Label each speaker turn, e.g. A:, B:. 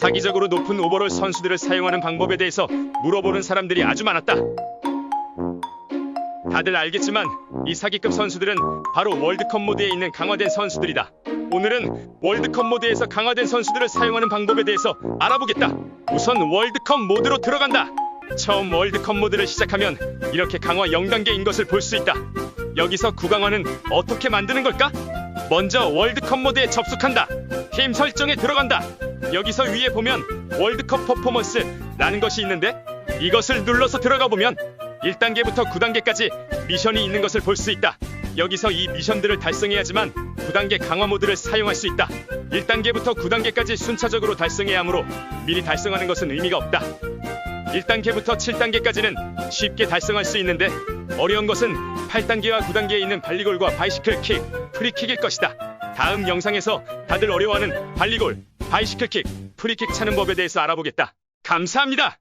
A: 사기적으로 높은 오버롤 선수들을 사용하는 방법에 대해서 물어보는 사람들이 아주 많았다. 다들 알겠지만 이 사기급 선수들은 바로 월드컵 모드에 있는 강화된 선수들이다. 오늘은 월드컵 모드에서 강화된 선수들을 사용하는 방법에 대해서 알아보겠다. 우선 월드컵 모드로 들어간다. 처음 월드컵 모드를 시작하면 이렇게 강화 0단계인 것을 볼 수 있다. 여기서 구강화는 어떻게 만드는 걸까? 먼저 월드컵 모드에 접속한다. 팀 설정에 들어간다. 여기서 위에 보면 월드컵 퍼포먼스라는 것이 있는데 이것을 눌러서 들어가 보면 1단계부터 9단계까지 미션이 있는 것을 볼 수 있다. 여기서 이 미션들을 달성해야지만 9단계 강화 모드를 사용할 수 있다. 1단계부터 9단계까지 순차적으로 달성해야 하므로 미리 달성하는 것은 의미가 없다. 1단계부터 7단계까지는 쉽게 달성할 수 있는데 어려운 것은 8단계와 9단계에 있는 발리골과 바이시클 킥, 프리킥일 것이다. 다음 영상에서 다들 어려워하는 발리골, 바이시클 킥, 프리킥 차는 법에 대해서 알아보겠다. 감사합니다.